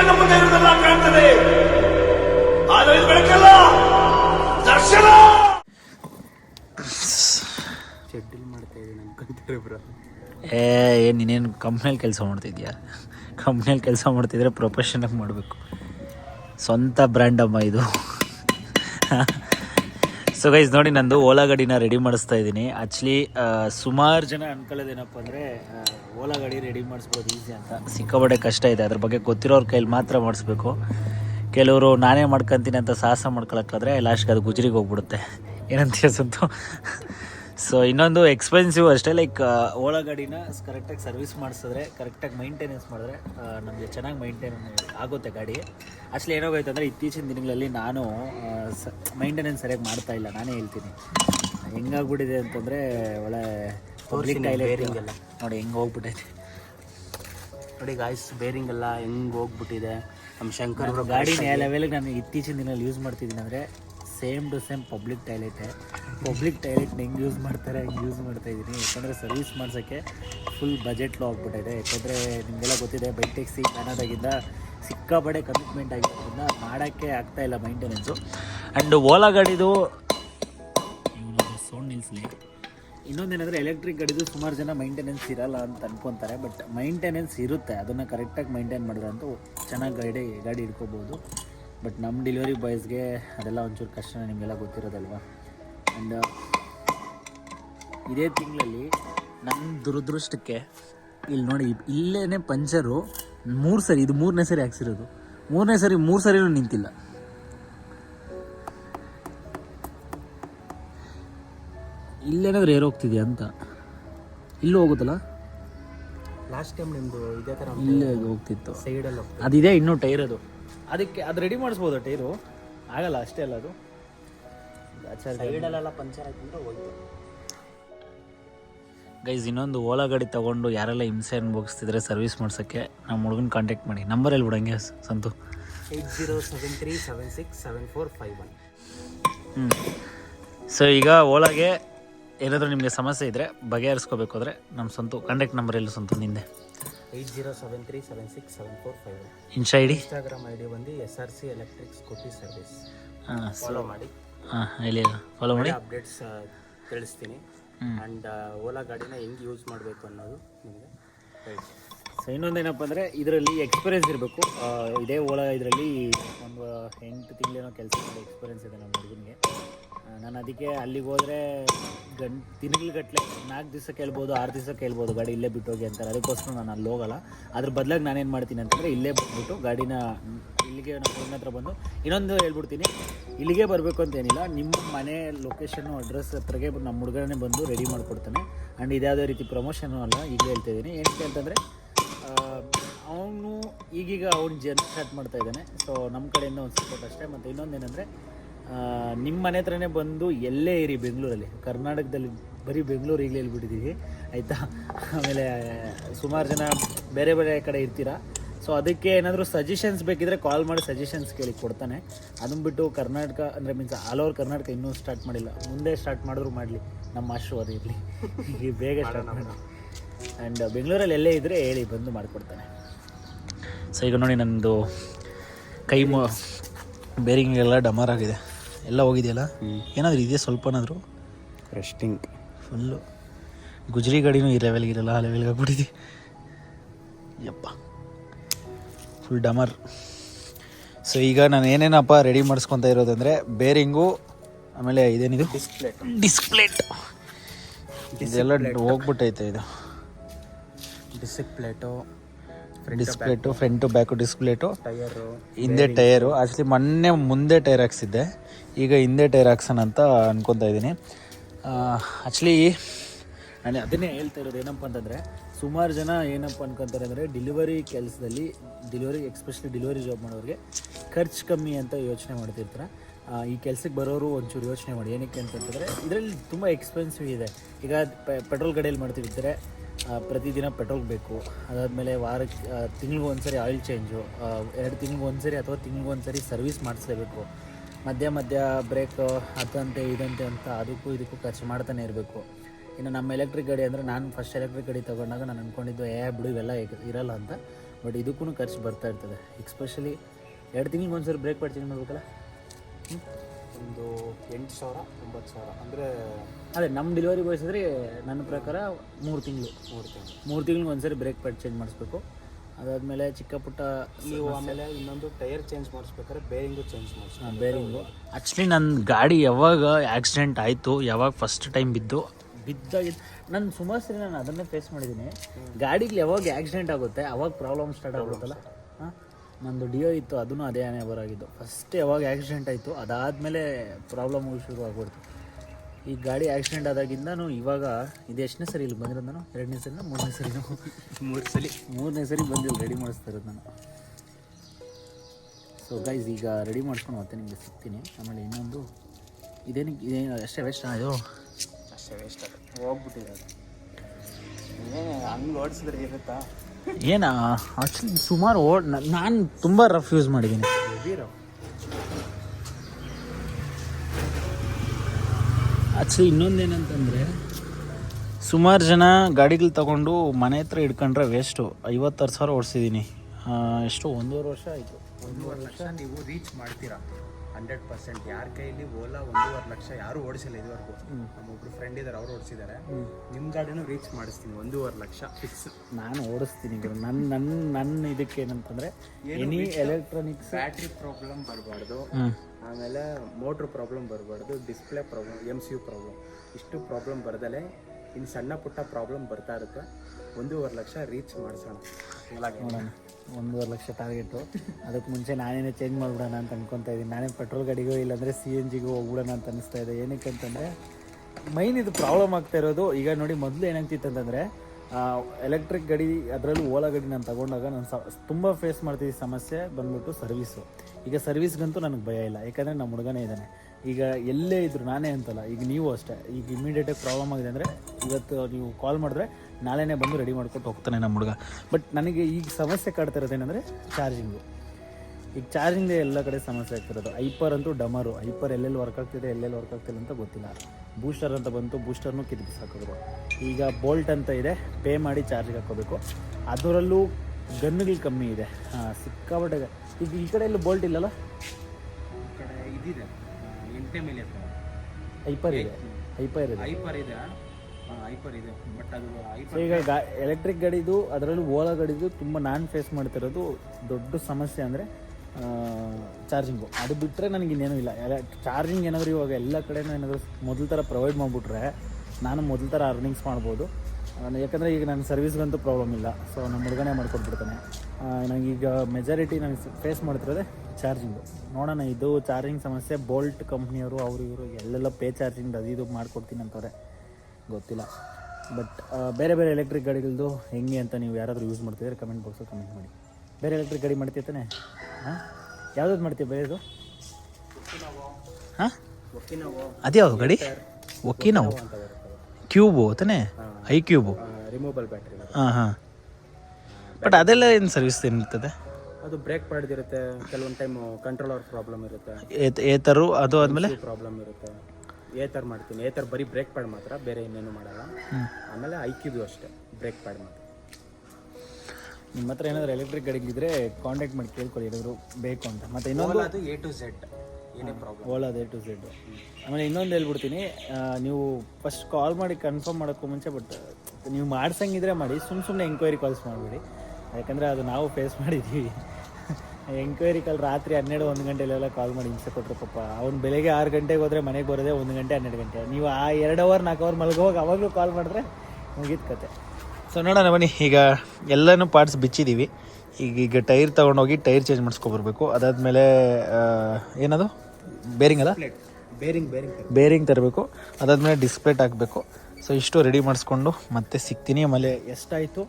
ಕಣ್ಣ ಮುಂದೆ ಇರುವುದೆಲ್ಲ ಕಾಣ್ತದೆ. ಆದರೆ ಇದು ಬೆಳಕಲ್ಲ ದರ್ಶನ ಶೆಡ್ಯೂಲ್ ಮಾಡ್ತಾ ಇದ್ದೀನಿ ಅನ್ಕೊಂತಾರೆ ಬ್ರೋ. ಏ ಏನು ನೀನೇನು ಕಂಪ್ನಿಯಲ್ಲಿ ಕೆಲಸ ಮಾಡ್ತಿದ್ಯಾ? ಕಂಪ್ನಿಯಲ್ಲಿ ಕೆಲಸ ಮಾಡ್ತಿದ್ರೆ ಪ್ರೊಫೆಷನಾಗಿ ಮಾಡಬೇಕು. ಸ್ವಂತ ಬ್ರ್ಯಾಂಡ್ ಅಮ್ಮ ಇದು. ಸೊ ಗೈಸ್ ನೋಡಿ ನಂದು ಓಲಾ ಗಾಡಿನ ರೆಡಿ ಮಾಡಿಸ್ತಾ ಇದ್ದೀನಿ. ಆ್ಯಕ್ಚುಲಿ ಸುಮಾರು ಜನ ಅನ್ಕೊಳ್ಳೋದೇನಪ್ಪ ಅಂದರೆ ಓಲಾ ಗಾಡಿ ರೆಡಿ ಮಾಡಿಸ್ಬೋದು ಈಸಿ ಅಂತ. ಸಿಕ್ಕಾಪಟ್ಟೆ ಕಷ್ಟ ಇದೆ. ಅದ್ರ ಬಗ್ಗೆ ಗೊತ್ತಿರೋರ ಕೈಲಿ ಮಾತ್ರ ಮಾಡಿಸ್ಬೇಕು. ಕೆಲವರು, ನಾನೇ ಮಾಡ್ಕೊತೀನಿ ಅಂತ ಸಾಹಸ ಮಾಡ್ಕೊಳಕ್ಕಾದ್ರೆ ಲಾಸ್ಟ್ಗೆ ಅದು ಗುಜರಿಗೆ ಹೋಗ್ಬಿಡುತ್ತೆ. ಏನಂತ ಸಂತು? ಸೊ ಇನ್ನೊಂದು ಎಕ್ಸ್ಪೆನ್ಸಿವ್ ಅಷ್ಟೇ ಲೈಕ್ ಓಲಾ ಗಾಡಿನ ಕರೆಕ್ಟಾಗಿ ಸರ್ವಿಸ್ ಮಾಡಿಸಿದ್ರೆ ಕರೆಕ್ಟಾಗಿ ಮೈಂಟೆನೆನ್ಸ್ ಮಾಡಿದ್ರೆ ನಮಗೆ ಚೆನ್ನಾಗಿ ಮೈಂಟೈನ್ ಆಗುತ್ತೆ ಗಾಡಿ. ಅಷ್ಟೇ ಏನಾಗೋಯ್ತು ಅಂದರೆ ಇತ್ತೀಚಿನ ದಿನಗಳಲ್ಲಿ ನಾನು ಸ ಮೈಂಟೆನೆನ್ಸ್ ಸರಿಯಾಗಿ ಮಾಡ್ತಾ ಇಲ್ಲ ನಾನೇ ಹೇಳ್ತೀನಿ. ಹೆಂಗಾಗ್ಬಿಟ್ಟಿದೆ ಅಂತಂದರೆ ಒಳ್ಳೆ ಪಬ್ಲಿಕ್ ಬೇರಿಂಗ್ ಎಲ್ಲ. ನೋಡಿ ಹೆಂಗೆ ಹೋಗ್ಬಿಟ್ಟೈತೆ ನೋಡಿ ಗಾಯ್ಸ್ ಬೇರಿಂಗ್ ಎಲ್ಲ ಹೆಂಗೆ ಹೋಗ್ಬಿಟ್ಟಿದೆ. ನಮ್ಮ ಶಂಕರ್ ಗಾಡಿನ ಗಾಡಿ ಲೆವೆಲ್ಗೆ ನಾನು ಇತ್ತೀಚಿನ ದಿನಗಳಲ್ಲಿ ಯೂಸ್ ಮಾಡ್ತಿದ್ದೀನಿ ಅಂದರೆ ಸೇಮ್ ಟು ಸೇಮ್ ಪಬ್ಲಿಕ್ ಟಾಯ್ಲೆಟೇ ಪಬ್ಲಿಕ್ ಟಾಯ್ಲೆಟ್ನ ಹೆಂಗೆ ಯೂಸ್ ಮಾಡ್ತಾರೆ, ಹಂಗೆ ಯೂಸ್ ಮಾಡ್ತಾ ಇದ್ದೀನಿ. ಯಾಕಂದರೆ ಸರ್ವಿಸ್ ಮಾಡ್ಸೋಕ್ಕೆ ಫುಲ್ ಬಜೆಟ್ ಲೋ ಆಗ್ಬಿಟ್ಟಿದೆ. ಯಾಕಂದರೆ ನಿಮಗೆಲ್ಲ ಗೊತ್ತಿದೆ ಬೈಕ್ ಟ್ಯಾಕ್ಸಿ ಅನ್ನೋದಾಗಿಂದ ಸಿಕ್ಕಾಪಡೆ ಕಮಿಟ್ಮೆಂಟ್ ಆಗಿರೋದ್ರಿಂದ ಮಾಡೋಕ್ಕೆ ಆಗ್ತಾ ಇಲ್ಲ ಮೈಂಟೆನೆನ್ಸು ಆ್ಯಂಡ್ ಓಲಾ ಗಾಡಿದು ಸೌಂಡ್ ನಿಲ್ಲಿಸಲಿ ಇನ್ನೊಂದೇನೆಂದರೆ ಎಲೆಕ್ಟ್ರಿಕ್ ಗಾಡಿದು ಸುಮಾರು ಜನ ಮೈಂಟೆನೆನ್ಸ್ ಇರಲ್ಲ ಅಂತ ಅನ್ಕೊತಾರೆ ಬಟ್ ಮೈಂಟೆನೆನ್ಸ್ ಇರುತ್ತೆ. ಅದನ್ನು ಕರೆಕ್ಟಾಗಿ ಮೈಂಟೈನ್ ಮಾಡಿದ್ರೆ ಅಂತೂ ಚೆನ್ನಾಗಿ ಗಾಡಿ ಗಾಡಿ ಹಿಡ್ಕೋಬೋದು. ಬಟ್ ನಮ್ಮ ಡೆಲಿವರಿ ಬಾಯ್ಸ್ಗೆ ಅದೆಲ್ಲ ಒಂಚೂರು ಕಷ್ಟ ನಿಮಗೆಲ್ಲ ಗೊತ್ತಿರೋದಲ್ವಾ? ಆ್ಯಂಡ್ ಇದೇ ತಿಂಗಳಲ್ಲಿ ನನ್ನ ದುರದೃಷ್ಟಕ್ಕೆ ಇಲ್ಲಿ ನೋಡಿ ಇಲ್ಲೇ ಪಂಚರು ಮೂರು ಸರಿ ಇದು ಮೂರನೇ ಸರಿ ಹಾಕ್ಸಿರೋದು. ಮೂರನೇ ಸರಿ ಮೂರು ಸರಿನೂ ನಿಂತಿಲ್ಲ. ಇಲ್ಲೇನಾದ್ರೂ ಏರ್ ಹೋಗ್ತಿದ್ಯಾ ಅಂತ? ಇಲ್ಲೂ ಹೋಗುತ್ತಲ್ಲ? ಲಾಸ್ಟ್ ಟೈಮ್ ನಿಮ್ಮದು ಇದೇ ತರ ಇಲ್ಲೇ ಹೋಗ್ತಿತ್ತು. ಸೈಡಲ್ಲಿ ಅದಿದೆ ಇನ್ನೂ ಟೈರ್ ಅದು. ಅದಕ್ಕೆ ಅದು ರೆಡಿ ಮಾಡಿಸ್ಬೋದು ಟೈರು ಆಗಲ್ಲ ಅಷ್ಟೇ ಅಲ್ಲ ಅದು. ಸೈಡಲ್ಲೆಲ್ಲ ಪಂಚರ್ ಆಯ್ತಂದ್ರೆ ಹೋಯ್ತು. ಗೈಸ್ ಇನ್ನೊಂದು ಓಲಾ ಗಾಡಿ ತಗೊಂಡು ಯಾರೆಲ್ಲ ಹಿಂಸೆ ಅನುಭವಿಸ್ತಿದ್ರೆ ಸರ್ವಿಸ್ ಮಾಡ್ಸೋಕ್ಕೆ ನಮ್ಮ ಹುಡುಗನ ಕಾಂಟ್ಯಾಕ್ಟ್ ಮಾಡಿ. ನಂಬರ್ ಎಲ್ಲಿ ಬಿಡಂಗೆ Santu. Eight zero seven three seven six seven four five one. ಹ್ಞೂ ಸೊ ಈಗ ಓಲಾಗೆ ಏನಾದರೂ ನಿಮಗೆ ಸಮಸ್ಯೆ ಇದ್ದರೆ ಬಗೆಹರಿಸ್ಕೋಬೇಕಾದ್ರೆ ಅಂದರೆ ನಮ್ಮ ಸಂತು ಕಾಂಟ್ಯಾಕ್ಟ್ ನಂಬರ್ ಎಲ್ಲ ಸಂತು ನಿಂದೆ. Eight zero seven three seven six seven four five insta I D? Instagram I D ಬಂದು S R C electric scooty service. ಹಾಂ ಫಾಲೋ ಮಾಡಿ. ಹಾಂ ಇಲ್ಲಿ ಫಾಲೋ ಮಾಡಿ. ಅಪ್ಡೇಟ್ಸ್ ತಿಳಿಸ್ತೀನಿ. ಆ್ಯಂಡ್ ಓಲಾ ಗಾಡಿನ ಹೆಂಗೆ ಯೂಸ್ ಮಾಡಬೇಕು ಅನ್ನೋದು ನಿಮಗೆ ಹೇಳ್ತೀನಿ. ಸೊ ಇನ್ನೊಂದೇನಪ್ಪ ಅಂದರೆ ಇದರಲ್ಲಿ ಎಕ್ಸ್ಪೀರಿಯನ್ಸ್ ಇರಬೇಕು. ಇದೇ ಓಲಾ ಇದರಲ್ಲಿ ಒಂದು ಎಂಟು ತಿಂಗಳೇನೋ ಕೆಲಸ ಎಕ್ಸ್ಪೀರಿಯನ್ಸ್ ಇದೆ ನಮ್ಮ ಹುಡುಗನಿಗೆ. ನಾನು ಅದಕ್ಕೆ ಅಲ್ಲಿಗೆ ಹೋದರೆ ಗಂ ದಿನಗಟ್ಟಲೆ ನಾಲ್ಕು ದಿವಸ ಕೇಳ್ಬೋದು, ಆರು ದಿವಸ ಕೇಳ್ಬೋದು ಗಾಡಿ ಇಲ್ಲೇ ಬಿಟ್ಟು ಹೋಗಿ ಅಂತಾರೆ. ಅದಕ್ಕೋಸ್ಕರ ನಾನು ಅಲ್ಲಿ ಹೋಗಲ್ಲ. ಅದ್ರ ಬದಲಾಗಿ ನಾನೇನು ಮಾಡ್ತೀನಿ ಅಂತಂದರೆ ಇಲ್ಲೇ ಬಂದುಬಿಟ್ಟು ಗಾಡಿನ, ಇಲ್ಲಿಗೆ ನಮ್ಮ ಫೋನ್ ಹತ್ರ ಬಂದು ಇನ್ನೊಂದು ಹೇಳ್ಬಿಡ್ತೀನಿ. ಇಲ್ಲಿಗೆ ಬರಬೇಕು ಅಂತ ಏನಿಲ್ಲ. ನಿಮ್ಮ ಮನೆ ಲೊಕೇಶನ್ನು ಅಡ್ರೆಸ್ ಹತ್ರಗೆ ನಮ್ಮ ಹುಡುಗನೇ ಬಂದು ರೆಡಿ ಮಾಡಿಕೊಡ್ತಾನೆ. ಆ್ಯಂಡ್ ಇದ್ಯಾವುದೇ ರೀತಿ ಪ್ರಮೋಷನು ಅಲ್ಲ, ಈಗ ಹೇಳ್ತಾ ಇದ್ದೀನಿ. ಏನಕ್ಕೆ ಅಂತಂದರೆ ಅವನು ಈಗೀಗ ಅವ್ನು ಜರ್ನಿ ಸ್ಟಾರ್ಟ್ ಮಾಡ್ತಾ ಇದ್ದಾನೆ. ಸೊ ನಮ್ಮ ಕಡೆಯಿಂದ ಒಂದು ಸಪೋರ್ಟ್ ಅಷ್ಟೇ. ಮತ್ತು ಇನ್ನೊಂದೇನೆಂದರೆ ನಿಮ್ಮ ಮನೆ ಹತ್ರನೇ ಬಂದು ಎಲ್ಲೇ ಇರಿ ಬೆಂಗಳೂರಲ್ಲಿ. ಕರ್ನಾಟಕದಲ್ಲಿ ಬರೀ ಬೆಂಗಳೂರು ಈಗಲೇ ಹೇಳ್ಬಿಟ್ಟಿದ್ದೀವಿ ಆಯಿತಾ? ಆಮೇಲೆ ಸುಮಾರು ಜನ ಬೇರೆ ಬೇರೆ ಕಡೆ ಇರ್ತೀರಾ? ಸೊ ಅದಕ್ಕೆ ಏನಾದರೂ ಸಜೆಷನ್ಸ್ ಬೇಕಿದ್ರೆ ಕಾಲ್ ಮಾಡಿ ಸಜೆಷನ್ಸ್ ಕೇಳಿ ಕೊಡ್ತಾನೆ. ಅದನ್ನು ಬಿಟ್ಟು ಕರ್ನಾಟಕ ಅಂದರೆ ಮೀನ್ಸ್ ಆಲ್ ಓವರ್ ಕರ್ನಾಟಕ ಇನ್ನೂ ಸ್ಟಾರ್ಟ್ ಮಾಡಿಲ್ಲ. ಮುಂದೆ ಸ್ಟಾರ್ಟ್ ಮಾಡಿದ್ರು ಮಾಡಲಿ. ನಮ್ಮ ಆಶೀರ್ವಾದ ಇರಲಿ. ಈಗ ಬೇಗ ಸ್ಟಾರ್ಟ್ ಮಾಡಿ. ಆ್ಯಂಡ್ ಬೆಂಗಳೂರಲ್ಲಿ ಎಲ್ಲೇ ಇದ್ದರೆ ಹೇಳಿ ಬಂದು ಮಾಡಿಕೊಡ್ತಾನೆ. ಸೊ ಈಗ ನೋಡಿ ನನ್ನದು ಕೈ ಮೊ ಬೇರಿಂಗ್ ಎಲ್ಲ ಡಮರ್ ಆಗಿದೆ ಎಲ್ಲ ಹೋಗಿದೆಯಲ್ಲ? ಏನಾದರೂ ಇದೆಯಾ ಸ್ವಲ್ಪನಾದರೂ? ರೆಸ್ಟಿಂಗ್ ಫುಲ್ಲು ಗುಜರಿ ಗಾಡಿನೂ ಈ ಲೆವೆಲ್ಗೆ ಇರಲ್ಲ ಆ ಲೆವೆಲ್ಗೆ ಆಗ್ಬಿಟ್ಟಿದೆ ಯಪ್ಪ. ಫುಲ್ ಡಮರ್. ಸೊ ಈಗ ನಾನು ಏನೇನಪ್ಪ ರೆಡಿ ಮಾಡಿಸ್ಕೊತಾ ಇರೋದಂದರೆ ಬೇರಿಂಗು ಆಮೇಲೆ ಇದೇನಿದು? ಡಿಸ್ಪ್ಲೇಟ್ ಡಿಸ್ಪ್ಲೇಟ್ ಇದೆಲ್ಲ ಹೋಗ್ಬಿಟ್ಟೈತೆ ಇದು. Disc plate disc plate front back disc plate tyre ಹಿಂದೆ ಟೈರು ಆ್ಯಕ್ಚುಲಿ ಮೊನ್ನೆ ಮುಂದೆ ಟೈರ್ ಹಾಕ್ಸಿದ್ದೆ. ಈಗ ಹಿಂದೆ ಟೈರ್ ಹಾಕ್ಸೋಣ ಅಂತ ಅನ್ಕೊತಾ ಇದ್ದೀನಿ. ಆ್ಯಕ್ಚುಲಿ ನಾನು ಅದನ್ನೇ ಹೇಳ್ತಾ ಇರೋದು ಏನಪ್ಪ ಅಂತಂದರೆ ಸುಮಾರು ಜನ ಏನಪ್ಪ ಅನ್ಕೊತಾರೆ ಅಂದರೆ ಡೆಲಿವರಿ ಕೆಲಸದಲ್ಲಿ ಡೆಲಿವರಿ ಎಕ್ಸ್ಪೆಷಲಿ ಡೆಲಿವರಿ ಜಾಬ್ ಮಾಡೋರಿಗೆ ಖರ್ಚು ಕಮ್ಮಿ ಅಂತ ಯೋಚನೆ ಮಾಡ್ತಿರ್ತಾರೆ. ಈ ಕೆಲಸಕ್ಕೆ ಬರೋರು ಒಂಚೂರು ಯೋಚನೆ ಮಾಡಿ. ಏನಕ್ಕೆ ಅಂತಂದರೆ ಇದರಲ್ಲಿ ತುಂಬ ಎಕ್ಸ್ಪೆನ್ಸಿವ್ ಇದೆ. ಈಗ ಪೆಟ್ರೋಲ್ ಗಾಡಿಯಲ್ಲಿ ಮಾಡ್ತಿರ್ತಾರೆ. ಪ್ರತಿದಿನ ಪೆಟ್ರೋಲ್ ಬೇಕು. ಅದಾದಮೇಲೆ ವಾರಕ್ಕೆ ತಿಂಗ್ಳಿಗೆ ಒಂದ್ಸರಿ ಆಯಿಲ್ ಚೇಂಜು ಎರಡು ತಿಂಗ್ಳಿಗೆ ಒಂದ್ಸರಿ ಅಥವಾ ತಿಂಗ್ಳಿಗೆ ಒಂದ್ಸರಿ ಸರ್ವಿಸ್ ಮಾಡಿಸ್ಲೇಬೇಕು. ಮಧ್ಯ ಮಧ್ಯ ಬ್ರೇಕ್, ಅದಂತೆ ಇದಂತೆ ಅಂತ ಅದಕ್ಕೂ ಇದಕ್ಕೂ ಖರ್ಚು ಮಾಡ್ತಾನೆ ಇರಬೇಕು. ಇನ್ನು ನಮ್ಮ ಎಲೆಕ್ಟ್ರಿಕ್ ಗಾಡಿ ಅಂದರೆ ನಾನು ಫಸ್ಟ್ ಎಲೆಕ್ಟ್ರಿಕ್ ಗಾಡಿ ತೊಗೊಂಡಾಗ ನಾನು ಅಂದ್ಕೊಂಡಿದ್ದು ಏ, ಬಿಡು, ಇವೆಲ್ಲ ಇರಲ್ಲ ಅಂತ. ಬಟ್ ಇದಕ್ಕೂ ಖರ್ಚು ಬರ್ತಾ ಇರ್ತದೆ. ಎಕ್ಸ್ಪೆಷಲಿ ಎರಡು ತಿಂಗ್ಳಿಗೆ ಒಂದ್ಸರಿ ಬ್ರೇಕ್ ಪ್ಯಾಡ್ ಚೇಂಜ್ ಮಾಡ್ಬೇಕಲ್ಲ? ಒಂದು ಎಂಟು ಸಾವಿರ ಒಂಬತ್ತು ಸಾವಿರ ಅಂದರೆ ಅದೇ ನಮ್ಮ ಡೆಲಿವರಿ ಬಾಯ್ಸ್ ಅಂದರೆ ನನ್ನ ಪ್ರಕಾರ ಮೂರು ತಿಂಗಳು. ಮೂರು ತಿಂಗಳು. ಮೂರು ತಿಂಗಳಿಗೆ ಒಂದ್ಸರಿ ಬ್ರೇಕ್ ಪ್ಯಾಡ್ ಚೇಂಜ್ ಮಾಡಿಸ್ಬೇಕು. ಅದಾದಮೇಲೆ ಚಿಕ್ಕ ಪುಟ್ಟ ನೀವು ಆಮೇಲೆ ಇನ್ನೊಂದು ಟೈರ್ ಚೇಂಜ್ ಮಾಡಿಸ್ಬೇಕಾದ್ರೆ ಬೇರಿಂಗು ಚೇಂಜ್ ಮಾಡಿಸ್ಬೇಕು. ಬೇರಿಂಗು ಆ್ಯಕ್ಚುಲಿ ನನ್ನ ಗಾಡಿ ಯಾವಾಗ ಆಕ್ಸಿಡೆಂಟ್ ಆಯಿತು ಯಾವಾಗ ಫಸ್ಟ್ ಟೈಮ್ ಬಿದ್ದು? ಬಿದ್ದಾಗಿ ನನ್ನ ಸುಮಾರು ಸರಿ ನಾನು ಅದನ್ನೇ ಫೇಸ್ ಮಾಡಿದ್ದೀನಿ. ಗಾಡಿಗೆ ಯಾವಾಗ ಆಕ್ಸಿಡೆಂಟ್ ಆಗುತ್ತೆ ಅವಾಗ ಪ್ರಾಬ್ಲಮ್ ಸ್ಟಾರ್ಟ್ ಆಗುತ್ತಲ್ಲ? ಹಾಂ? ನಂದು ಡಿಯೋ ಇತ್ತು ಅದನ್ನು ಅದೇ ಆನೆ ಬರಾಗಿದ್ದು ಫಸ್ಟ್ ಯಾವಾಗ ಆಕ್ಸಿಡೆಂಟ್ ಆಯಿತು ಅದಾದಮೇಲೆ ಪ್ರಾಬ್ಲಮ್ ಶುರು ಆಗ್ಬಿಡ್ತು. ಈ ಗಾಡಿ ಆಕ್ಸಿಡೆಂಟ್ ಆದಾಗಿಂದನು ಇವಾಗ ಇದು ಎಷ್ಟನೇ ಸರಿ ಇಲ್ಲಿ ಬಂದಿರೋದು ನಾನು ಎರಡನೇ ಸರಿನ ಮೂರನೇ ಸರಿ ಮೂರು ಸಲ ಮೂರನೇ ಸರಿ ಬಂದಿಲ್ಲ ರೆಡಿ ಮಾಡಿಸ್ತಾ ಇರೋದು ನಾನು ಸೊ ಗೈಸ್ ಈಗ ರೆಡಿ ಮಾಡ್ಕೊಂಡು ಮತ್ತೆ ನಿಮಗೆ ಸಿಗ್ತೀನಿ. ಆಮೇಲೆ ಇನ್ನೊಂದು ಇದೇನಿಗೆ ಇದೇನು ಅಷ್ಟೇ ವೆಸ್ಟ್ ಆಯ್ತು ಅಷ್ಟೇ ವೇಸ್ಟ್ ಆಗುತ್ತೆ ಹೋಗ್ಬಿಟ್ಟಿರೋದು. ಹಂಗೆ ಓಡಿಸಿದ್ರೆ ಇರುತ್ತಾ ಏನ? ಆಕ್ಚುಲಿ ಸುಮಾರು ಓಡ್ ನಾನು ತುಂಬ ರಫ್ ಯೂಸ್ ಮಾಡಿದ್ದೀನಿ ಆಕ್ಚುಲಿ ಇನ್ನೊಂದೇನಂತಂದರೆ ಸುಮಾರು ಜನ ಗಾಡಿಗಳು ತಗೊಂಡು ಮನೆ ಹತ್ರ ಇಟ್ಕೊಂಡ್ರೆ ವೇಸ್ಟು ಐವತ್ತಾರು ಸಾವಿರ ಓಡಿಸಿದ್ದೀನಿ ಎಷ್ಟು, ಒಂದೂವರೆ ವರ್ಷ ಆಯಿತು. ಒಂದೂವರೆ ಲಕ್ಷ ನೀವು ರೀಚ್ ಮಾಡ್ತೀರಾ. ಹಂಡ್ರೆಡ್ ಪರ್ಸೆಂಟ್ ಯಾರ ಕೈಲಿ ಓಲಾ ಒಂದೂವರೆ ಲಕ್ಷ ಯಾರು ಓಡಿಸಿಲ್ಲ ಇದುವರೆಗೂ. ನಮ್ಮೊಬ್ರು ಫ್ರೆಂಡ್ ಇದ್ದಾರೆ ಅವರು ಓಡಿಸಿದ್ದಾರೆ. ನಿಮ್ಮ ಗಾಡಿನೂ ರೀಚ್ ಮಾಡಿಸ್ತೀನಿ ಒಂದೂವರೆ ಲಕ್ಷ ಫಿಕ್ಸ್ ನಾನು ಓಡಿಸ್ತೀನಿ ನನ್ನ ನನ್ನ ನನ್ನ ಇದಕ್ಕೆ ಏನಂತಂದರೆ ಎನಿ ಎಲೆಕ್ಟ್ರಾನಿಕ್ಸ್ ಬ್ಯಾಟ್ರಿ ಪ್ರಾಬ್ಲಮ್ ಬರಬಾರ್ದು. ಆಮೇಲೆ ಮೋಟ್ರ್ ಪ್ರಾಬ್ಲಮ್ ಬರಬಾರ್ದು display problem M C U problem ಇಷ್ಟು ಪ್ರಾಬ್ಲಮ್ ಬರ್ದಲೆ ಇನ್ನು ಸಣ್ಣ ಪುಟ್ಟ ಪ್ರಾಬ್ಲಮ್ ಬರ್ತಾ ಇರುತ್ತೆ. ಒಂದೂವರೆ ಲಕ್ಷ ರೀಚ್ ಮಾಡಿಸೋಣ. ನೋಡೋಣ. ಒಂದೂವರೆ ಲಕ್ಷ ಟಾರ್ಗೆಟು ಅದಕ್ಕೆ ಮುಂಚೆ ನಾನೇನೇ ಚೇಂಜ್ ಮಾಡಿಬಿಡೋಣ ಅಂತ ಅನ್ಕೊತಾ ಇದ್ದೀನಿ. ನಾನೇ ಪೆಟ್ರೋಲ್ ಗಾಡಿಗೂ ಇಲ್ಲಾಂದರೆ ಸಿ ಎನ್ ಜಿಗೂ ಹೋಗ್ಬಿಡೋಣ ಅಂತ ಅನಿಸ್ತಾ ಇದೆ. ಏನಕ್ಕೆ ಅಂತಂದರೆ ಮೈನ್ ಇದು ಪ್ರಾಬ್ಲಮ್ ಆಗ್ತಾ ಇರೋದು, ಈಗ ನೋಡಿ ಮೊದಲು ಏನಾಗ್ತಿತ್ತು ಅಂತಂದರೆ ಎಲೆಕ್ಟ್ರಿಕ್ ಗಾಡಿ ಅದರಲ್ಲೂ ಓಲಾ ಗಾಡಿ ನಾನು ತಗೊಂಡಾಗ ನಾನು ಸ, ತುಂಬ ಫೇಸ್ ಮಾಡ್ತಿದ್ದ. ಸಮಸ್ಯೆ ಬಂದ್ಬಿಟ್ಟು ಸರ್ವಿಸು ಈಗ ಸರ್ವಿಸ್ಗಂತೂ ನನಗೆ ಭಯ ಇಲ್ಲ. ಯಾಕಂದರೆ ನಮ್ಮ ಹುಡುಗನೇ ಇದ್ದಾನೆ. ಈಗ ಎಲ್ಲೇ ಇದ್ರು ನಾನೇ ಅಂತಲ್ಲ. ಈಗ ನೀವು ಅಷ್ಟೇ. ಈಗ ಇಮಿಡಿಯೇಟಾಗಿ ಪ್ರಾಬ್ಲಮ್ ಆಗಿದೆ ಅಂದರೆ ಇವತ್ತು ನೀವು ಕಾಲ್ ಮಾಡಿದ್ರೆ ನಾಳೆನೇ ಬಂದು ರೆಡಿ ಮಾಡ್ಕೊಟ್ಟು ಹೋಗ್ತಾನೆ ನಮ್ಮ ಹುಡುಗ. ಬಟ್ ನನಗೆ ಈಗ ಸಮಸ್ಯೆ ಕಾಡ್ತಾ ಇರೋದೇನೆಂದರೆ ಚಾರ್ಜಿಂಗು ಈಗ ಚಾರ್ಜಿಂಗ್ ಎಲ್ಲ ಕಡೆ ಸಮಸ್ಯೆ ಆಗ್ತಿರೋದು. ಐಪರ್ ಅಂತೂ ಡಮರು. ಐಪರ್ ಎಲ್ಲೆಲ್ಲಿ ವರ್ಕ್ ಆಗ್ತಿದೆ ಎಲ್ಲೆಲ್ಲಿ ವರ್ಕ್ ಆಗ್ತಿಲ್ಲ ಅಂತ ಗೊತ್ತಿಲ್ಲ. ಬೂಸ್ಟರ್ ಅಂತ ಬಂತು ಬೂಸ್ಟರ್ನು ಕಿತ್ತು ಹಾಕಿದ್ರು ಈಗ ಬೋಲ್ಟ್ ಅಂತ ಇದೆ ಪೇ ಮಾಡಿ ಚಾರ್ಜಿಗೆ ಹಾಕೋಬೇಕು. ಅದರಲ್ಲೂ ಗನ್ನುಗಳು ಕಮ್ಮಿ ಇದೆ. ಹಾಂ ಸಿಕ್ಕಾಪಟ್ಟೆ ಈಗ ಈ ಕಡೆ ಎಲ್ಲೂ ಬೋಲ್ಟ್ ಇಲ್ಲಲ್ಲ? ಈ ಕಡೆ ಇದಿದೆ. ಎಂಟೆ ಮೇಲೆ ಐಪರ್ ಇದೆ. ಐಪರ್ ಇದೆ. ಐಪರ್ ಇದೆ ಈಗ ಗಾ ಎಲೆಕ್ಟ್ರಿಕ್ ಗಾಡಿದು, ಅದರಲ್ಲೂ ಓಲಾ ಗಾಡಿದು ತುಂಬ ನಾನು ಫೇಸ್ ಮಾಡ್ತಿರೋದು ದೊಡ್ಡ ಸಮಸ್ಯೆ ಅಂದರೆ ಚಾರ್ಜಿಂಗು ಅದು ಬಿಟ್ಟರೆ ನನಗೆ ಇನ್ನೇನೂ ಇಲ್ಲ. ಎಲ್ಲ ಚಾರ್ಜಿಂಗ್ ಏನಾದರೂ ಇವಾಗ ಎಲ್ಲ ಕಡೆನೂ ಏನಾದರೂ ಮೊದಲ ಥರ ಪ್ರೊವೈಡ್ ಮಾಡಿಬಿಟ್ರೆ ನಾನು ಮೊದಲ ಥರ ಅರ್ನಿಂಗ್ಸ್ ಮಾಡ್ಬೋದು. ಯಾಕಂದರೆ ಈಗ ನನ್ನ ಸರ್ವಿಸ್ಗಂತೂ ಪ್ರಾಬ್ಲಮ್ ಇಲ್ಲ. ಸೊ ನಮ್ಮ ಹುಡುಗನೇ ಮಾಡ್ಕೊಟ್ಬಿಡ್ತಾನೆ. ನನಗೀಗ ಮೆಜಾರಿಟಿ ನನಗೆ ಫೇಸ್ ಮಾಡ್ತಿರೋದೆ ಚಾರ್ಜಿಂಗು ನೋಡೋಣ, ಇದು ಚಾರ್ಜಿಂಗ್ ಸಮಸ್ಯೆ ಬೋಲ್ಟ್ ಕಂಪ್ನಿಯವರು, ಅವರು ಇವರು ಎಲ್ಲೆಲ್ಲ ಪೇ ಚಾರ್ಜಿಂಗ್ ಅದು ಇದು ಮಾಡ್ಕೊಡ್ತೀನಿ ಅಂತವ್ರೆ. ಗೊತ್ತಿಲ್ಲ. ಬಟ್ ಬೇರೆ ಬೇರೆ ಎಲೆಕ್ಟ್ರಿಕ್ ಗಾಡಿಗಳದ್ದು ಹೆಂಗೆ ಅಂತ ನೀವು ಯಾರಾದರೂ ಯೂಸ್ ಮಾಡ್ತಿದ್ರೆ ಕಮೆಂಟ್ ಬಾಕ್ಸಲ್ಲಿ ಕಮೆಂಟ್ ಮಾಡಿ. ಬೇರೆ ಎಲೆಕ್ಟ್ರಿಕ್ ಗಾಡಿ ಮಾಡ್ತೀತಾನೆ ಹಾಂ? ಯಾವ್ದಾದ್ರು ಮಾಡ್ತೀವಿ ಬೇರೆದು ಹಾಂ? ಅದೇ ಯಾವುದು ಗಾಡಿ? ಒಕ್ಕಿನವು ಕ್ಯೂಬು ತಾನೆ? ಐ ಕ್ಯೂಬು ರಿಮೂವಬಲ್ ಬ್ಯಾಟ್ರಿ ಹಾಂ ಹಾಂ. ಬಟ್ ಅದೆಲ್ಲ ಏನು ಸರ್ವಿಸ್ ಏನಿರ್ತದೆ ಅದು ಬ್ರೇಕ್ ಪಡೆದಿರುತ್ತೆ. ಕೆಲವೊಂದು ಟೈಮ್ ಕಂಟ್ರೋಲರ್ ಪ್ರಾಬ್ಲಮ್ ಇರುತ್ತೆ. ಏತ್ ಏತರು ಅದು ಆದಮೇಲೆ? ಪ್ರಾಬ್ಲಮ್ ಇರುತ್ತೆ. ಏತರ್ ಮಾಡ್ತೀನಿ. ಏತರ್ ಬರೀ ಬ್ರೇಕ್ ಪ್ಯಾಡ್ ಮಾತ್ರ ಬೇರೆ ಇನ್ನೇನು ಮಾಡಲ್ಲ. ಆಮೇಲೆ ಐಕ್ಯೂಬು ಅಷ್ಟೇ ಬ್ರೇಕ್ ಪ್ಯಾಡ್ ಮಾತ್ರ. ನಿಮ್ಮ ಹತ್ರ ಏನಾದರೂ ಎಲೆಕ್ಟ್ರಿಕ್ ಗಾಡಿಗಳಿದ್ರೆ ಕಾಂಟ್ಯಾಕ್ಟ್ ಮಾಡಿ ಕೇಳ್ಕೊಳ್ಳಿ ಏನಾದರೂ ಬೇಕು ಅಂತ. ಮತ್ತು ಇನ್ನೊಂದು ಅದು ಎ ಟು ಝೆಡ್ ಏನೇ problem Ola A to Z ಆಮೇಲೆ ಇನ್ನೊಂದು ಹೇಳ್ಬಿಡ್ತೀನಿ ನೀವು ಫಸ್ಟ್ ಕಾಲ್ ಮಾಡಿ ಕನ್ಫರ್ಮ್ ಮಾಡೋಕ್ಕೂ ಮುಂಚೆ ಬಟ್ ನೀವು ಮಾಡ್ಸಂಗಿದ್ರೆ ಮಾಡಿ ಸುಮ್ಮ ಸುಮ್ಮನೆ ಎಂಕ್ವೈರಿ ಕಾಲ್ಸ್ ಮಾಡಬೇಡಿ. ಯಾಕಂದರೆ ಅದು ನಾವು ಫೇಸ್ ಮಾಡಿದ್ದೀವಿ ಎಂಕ್ವೈರಿ ಕಾಲ್ ರಾತ್ರಿ ಹನ್ನೆರಡು ಒಂದು ಗಂಟೆಲೆಲ್ಲ ಕಾಲ್ ಮಾಡಿ ಹಿಂಸೆ ಕೊಟ್ಟರು ಪಾಪ. ಅವ್ನು ಬೆಳಗ್ಗೆ ಆರು ಗಂಟೆಗೆ ಹೋದ್ರೆ ಮನೆಗೆ ಬರೋದೇ ಒಂದು ಗಂಟೆ ಹನ್ನೆರಡು ಗಂಟೆ. ನೀವು ಆ ಎರಡು ಅವರ್ ನಾಲ್ಕು ಅವರ್ ಮಲ್ಗೋವಾಗ ಅವಾಗಲೂ ಕಾಲ್ ಮಾಡಿದ್ರೆ ಮುಗಿದ ಕತೆ. ಸೊ ನೋಡೋಣ ಬನ್ನಿ. ಈಗ ಎಲ್ಲನೂ ಪಾರ್ಟ್ಸ್ ಬಿಚ್ಚಿದ್ದೀವಿ ಈಗ ಈಗ ಟೈರ್ ತೊಗೊಂಡೋಗಿ ಟೈರ್ ಚೇಂಜ್ ಮಾಡಿಸ್ಕೊಬರ್ಬೇಕು. ಅದಾದಮೇಲೆ ಏನದು? ಬೇರಿಂಗ್ ಅಲ್ಲ? ಬೇರಿಂಗ್ ಬೇರಿಂಗ್ ಬೇರಿಂಗ್ ತರಬೇಕು. ಅದಾದಮೇಲೆ ಡಿಸ್ಪ್ಲೇಟ್ ಹಾಕಬೇಕು. ಸೊ ಇಷ್ಟು ರೆಡಿ ಮಾಡಿಸ್ಕೊಂಡು ಮತ್ತೆ ಸಿಗ್ತೀನಿ. ಆಮೇಲೆ ಎಷ್ಟಾಯಿತು?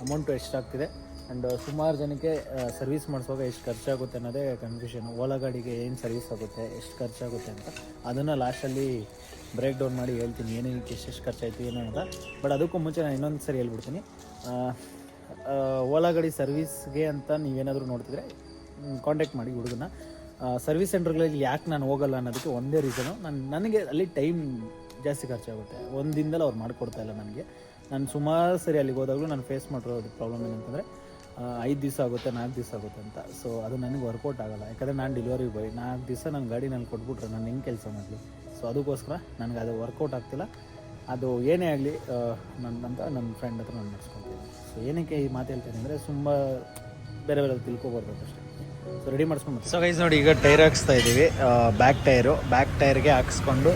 ಅಮೌಂಟು ಎಷ್ಟಾಗ್ತಿದೆ? ಆ್ಯಂಡ್ ಸುಮಾರು ಜನಕ್ಕೆ ಸರ್ವಿಸ್ ಮಾಡಿಸುವಾಗ ಎಷ್ಟು ಖರ್ಚಾಗುತ್ತೆ ಅನ್ನೋದೇ ಕನ್ಫ್ಯೂಷನ್ ಓಲಾ ಗಾಡಿಗೆ ಏನು ಸರ್ವಿಸ್ ಆಗುತ್ತೆ, ಎಷ್ಟು ಖರ್ಚಾಗುತ್ತೆ ಅಂತ. ಅದನ್ನು ಲಾಸ್ಟಲ್ಲಿ ಬ್ರೇಕ್ ಡೌನ್ ಮಾಡಿ ಹೇಳ್ತೀನಿ. ಏನೇನಕ್ಕೆ ಎಷ್ಟೆಷ್ಟು ಖರ್ಚಾಯಿತು ಏನು ಅಂತ. ಬಟ್ ಅದಕ್ಕೂ ಮುಂಚೆ ನಾನು ಇನ್ನೊಂದು ಸರಿ ಹೇಳ್ಬಿಡ್ತೀನಿ. ಓಲಾ ಗಾಡಿ ಸರ್ವಿಸ್ಗೆ ಅಂತ ನೀವೇನಾದರೂ ನೋಡ್ತಿದ್ರೆ ಕಾಂಟ್ಯಾಕ್ಟ್ ಮಾಡಿ ಹುಡುಗನ ಸರ್ವಿಸ್ ಸೆಂಟರ್ಗಳಲ್ಲಿ ಯಾಕೆ ನಾನು ಹೋಗಲ್ಲ ಅನ್ನೋದಕ್ಕೆ ಒಂದೇ ರೀಸನು ನಾನು, ನನಗೆ ಅಲ್ಲಿ ಟೈಮ್ ಜಾಸ್ತಿ ಖರ್ಚಾಗುತ್ತೆ. ಒಂದು ಅವ್ರು ಮಾಡಿಕೊಡ್ತಾ ಇಲ್ಲ ನನಗೆ. ನಾನು ಸುಮಾರು ಸರಿ ಅಲ್ಲಿಗೆ ಹೋದಾಗಲೂ ನಾನು ಫೇಸ್ ಮಾಡಿರೋದು ಪ್ರಾಬ್ಲಮ್ ಏನಂತಂದರೆ ಐದು ದಿವಸ ಆಗುತ್ತೆ, ನಾಲ್ಕು ದಿವಸ ಆಗುತ್ತೆ ಅಂತ. ಸೊ ಅದು ನನಗೆ ವರ್ಕೌಟ್ ಆಗಲ್ಲ. ಯಾಕಂದರೆ ನಾನು ಡೆಲಿವರಿ ಬಾಯ್ ನಾಲ್ಕು ದಿವಸ ನನ್ನ ಗಾಡಿ ನಾನು ಕೊಟ್ಬಿಟ್ರೆ ನಾನು ಹೆಂಗೆ ಕೆಲಸ ಮಾಡಲಿ? ಸೊ ಅದಕ್ಕೋಸ್ಕರ ನನಗೆ ಅದು ವರ್ಕೌಟ್ ಆಗ್ತಿಲ್ಲ. ಅದು ಏನೇ ಆಗಲಿ ನನ್ನ ಅಂತ ನನ್ನ ಫ್ರೆಂಡ್ ಹತ್ರ ನಾನು ಮಾಡಿಸ್ಕೊತೀನಿ ಸೊ ಏನಕ್ಕೆ ಈ ಮಾತು ಹೇಳ್ತೀನಿ ಅಂದರೆ ತುಂಬ ಬೇರೆ ಬೇರೆ ತಿಳ್ಕೊಬಾರ್ದು ಅಷ್ಟೇ. ಸೊ ರೆಡಿ ಮಾಡಿಸ್ಕೊಂಡು ಸೊ ಗೈಸ್ ನೋಡಿ, ಈಗ ಟೈರ್ ಹಾಕ್ಸ್ತಾ ಇದ್ದೀವಿ ಬ್ಯಾಕ್ ಟೈರು ಬ್ಯಾಕ್ ಟೈರ್ಗೆ ಹಾಕ್ಸ್ಕೊಂಡು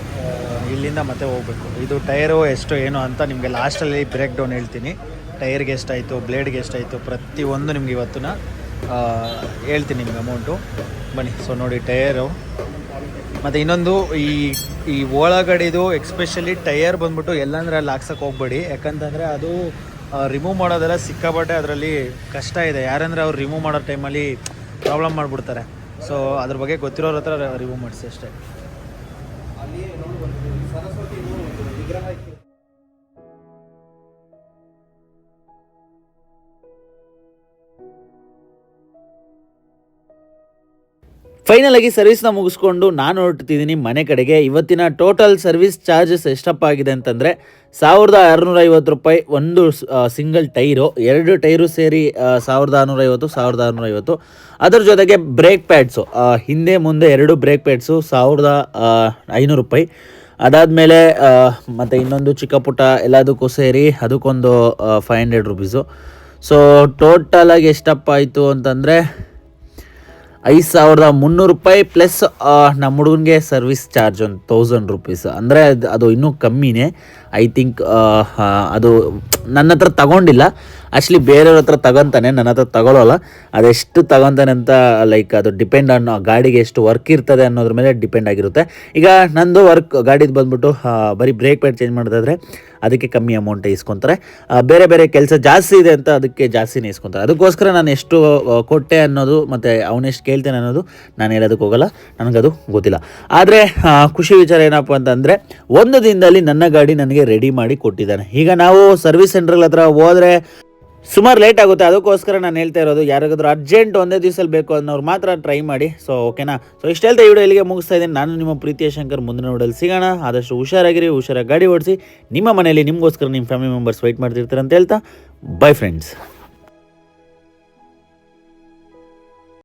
ಇಲ್ಲಿಂದ ಮತ್ತೆ ಹೋಗಬೇಕು. ಇದು ಟೈರು ಎಷ್ಟು ಏನು ಅಂತ ನಿಮಗೆ ಲಾಸ್ಟಲ್ಲಿ ಬ್ರೇಕ್ ಡೌನ್ ಹೇಳ್ತೀನಿ. ಟೈರ್ಗೆ ಎಷ್ಟಾಯಿತು ಬ್ಲೇಡ್ಗೆ ಎಷ್ಟಾಯಿತು ಪ್ರತಿಯೊಂದು ನಿಮ್ಗೆ ಇವತ್ತು ನಾ, ಆ, ಹೇಳ್ತೀನಿ ನಿಮ್ಗೆ ಅಮೌಂಟು ಬನ್ನಿ ಸೊ ನೋಡಿ ಟೈರು. ಮತ್ತು ಇನ್ನೊಂದು ಈ ಈ ಒಳಗಡೆದು ಎಕ್ಸ್ಪೆಷಲಿ ಟೈರ್ ಬಂದ್ಬಿಟ್ಟು ಎಲ್ಲಂದ್ರೆ ಅಲ್ಲಿ ಹಾಕ್ಸಕ್ಕೆ ಹೋಗ್ಬೇಡಿ. ಯಾಕಂತಂದರೆ ಅದು ರಿಮೂವ್ ಮಾಡೋದೆಲ್ಲ ಸಿಕ್ಕಾಪಟ್ಟೆ ಅದರಲ್ಲಿ ಕಷ್ಟ ಇದೆ. ಯಾರಂದರೆ ಅವ್ರು ರಿಮೂವ್ ಮಾಡೋ ಟೈಮಲ್ಲಿ ಪ್ರಾಬ್ಲಮ್ ಮಾಡಿಬಿಡ್ತಾರೆ. ಸೊ ಅದ್ರ ಬಗ್ಗೆ ಗೊತ್ತಿರೋರ ಹತ್ರ ರಿಮೂವ್ ಮಾಡಿಸಿ ಅಷ್ಟೇ. ಫೈನಲ್ ಆಗಿ ಸರ್ವಿಸ್ನ ಮುಗಿಸ್ಕೊಂಡು ನಾನು ಹೊರಟಿದ್ದೀನಿ ಮನೆ ಕಡೆಗೆ. ಇವತ್ತಿನ ಟೋಟಲ್ ಸರ್ವಿಸ್ ಚಾರ್ಜಸ್ ಎಷ್ಟಪ್ಪ ಆಗಿದೆ ಅಂತಂದರೆ ಸಾವಿರದ ಆರುನೂರ ಐವತ್ತು ರೂಪಾಯಿ ಒಂದು ಸಿಂಗಲ್ ಟೈರು ಎರಡು ಟೈರು ಸೇರಿ ಸಾವಿರದ ಆರುನೂರ ಐವತ್ತು ಸಾವಿರದ ಆರುನೂರ ಐವತ್ತು ಅದರ ಜೊತೆಗೆ ಬ್ರೇಕ್ ಪ್ಯಾಡ್ಸು ಹಿಂದೆ ಮುಂದೆ ಎರಡು ಬ್ರೇಕ್ ಪ್ಯಾಡ್ಸು ಸಾವಿರದ ಐನೂರು ರೂಪಾಯಿ. ಅದಾದಮೇಲೆ ಮತ್ತು ಇನ್ನೊಂದು ಚಿಕ್ಕ ಪುಟ್ಟ ಎಲ್ಲದಕ್ಕೂ ಸೇರಿ ಅದಕ್ಕೊಂದು ಫೈವ್ ಹಂಡ್ರೆಡ್ ರುಪೀಸು ಸೊ ಟೋಟಲಾಗಿ ಎಷ್ಟಪ್ಪ ಆಯಿತು ಅಂತಂದರೆ ಐದು ಸಾವಿರದ ಮುನ್ನೂರು ರೂಪಾಯಿ ಪ್ಲಸ್ ನಮ್ಮ ಹುಡುಗನಿಗೆ ಸರ್ವಿಸ್ ಚಾರ್ಜ್ ಒಂದು ತೌಸಂಡ್ ರುಪೀಸ್ ಅಂದರೆ ಅದು ಅದು ಇನ್ನೂ ಕಮ್ಮಿನೇ. ಐ ಥಿಂಕ್ ಅದು ನನ್ನ ಹತ್ರ ತಗೊಂಡಿಲ್ಲ. ಆ್ಯಕ್ಚುಲಿ ಬೇರೆಯವ್ರ ಹತ್ರ ತಗೊತಾನೆ, ನನ್ನ ಹತ್ರ ತಗೊಳ್ಳೋಲ್ಲ ಅದೆಷ್ಟು ತಗೊತಾನೆ ಅಂತ ಲೈಕ್ ಅದು ಡಿಪೆಂಡ್ ಆನ್ ಗಾಡಿಗೆ ಎಷ್ಟು ವರ್ಕ್ ಇರ್ತದೆ ಅನ್ನೋದ್ರ ಮೇಲೆ ಡಿಪೆಂಡ್ ಆಗಿರುತ್ತೆ. ಈಗ ನಂದು ವರ್ಕ್ ಗಾಡಿದು ಬಂದ್ಬಿಟ್ಟು ಬರೀ ಬ್ರೇಕ್ ಪ್ಯಾಡ್ ಚೇಂಜ್ ಮಾಡೋದಾದ್ರೆ ಅದಕ್ಕೆ ಕಮ್ಮಿ ಅಮೌಂಟ್ ಇಸ್ಕೊತಾರೆ. ಬೇರೆ ಬೇರೆ ಕೆಲಸ ಜಾಸ್ತಿ ಇದೆ ಅಂತ ಅದಕ್ಕೆ ಜಾಸ್ತಿನೇ ಇಸ್ಕೊತಾರೆ. ಅದಕ್ಕೋಸ್ಕರ ನಾನು ಎಷ್ಟು ಕೊಟ್ಟೆ ಅನ್ನೋದು ಮತ್ತು ಅವನೆಷ್ಟು ಕೇಳ್ತೇನೆ ಅನ್ನೋದು ನಾನು ಹೇಳೋದಕ್ಕೆ ಹೋಗಲ್ಲ. ನನಗದು ಗೊತ್ತಿಲ್ಲ. ಆದರೆ ಖುಷಿ ವಿಚಾರ ಏನಪ್ಪ ಅಂತಂದರೆ, ಒಂದು ದಿನದಲ್ಲಿ ನನ್ನ ಗಾಡಿ ನನಗೆ ರೆಡಿ ಮಾಡಿ ಕೊಟ್ಟಿದ್ದಾನೆ. ಈಗ ನಾವು ಸರ್ವಿಸ್ ಸೆಂಟ್ರಲ್ ಹತ್ರ ಹೋದರೆ ಸುಮಾರು ಲೇಟ್ ಆಗುತ್ತೆ. ಅದಕ್ಕೋಸ್ಕರ ನಾನು ಹೇಳ್ತಾ ಇರೋದು, ಯಾರಿಗಾದ್ರೂ ಅರ್ಜೆಂಟ್ ಒಂದೇ ದಿವಸದಲ್ಲಿ ಬೇಕು ಅನ್ನೋರು ಮಾತ್ರ ಟ್ರೈ ಮಾಡಿ. ಸೊ ಓಕೆನಾ ಸೊ ಇಷ್ಟು ಹೇಳ್ತಾ ಈ ವಿಡಿಯೋ ಇಲ್ಲಿಗೆ ಮುಗಿಸ್ತಾ ಇದ್ದೀನಿ. ನಾನು ನಿಮ್ಮ ಪ್ರೀತಿಯ ಶಂಕರ್, ಮುಂದಿನ ನೋಡಲ್ಲಿ ಸಿಗೋಣ. ಆದಷ್ಟು ಹುಷಾರಾಗಿರಿ, ಹುಷಾರಾಗಿ ಗಾಡಿ ಓಡಿಸಿ. ನಿಮ್ಮ ಮನೆಯಲ್ಲಿ ನಿಮಗೋಸ್ಕರ ನಿಮ್ಮ ಫ್ಯಾಮಿಲಿ ಮೆಂಬರ್ಸ್ ವೆಯ್ಟ್ ಮಾಡ್ತಿರ್ತಾರೆ ಅಂತ ಹೇಳ್ತಾ ಬೈ ಫ್ರೆಂಡ್ಸ್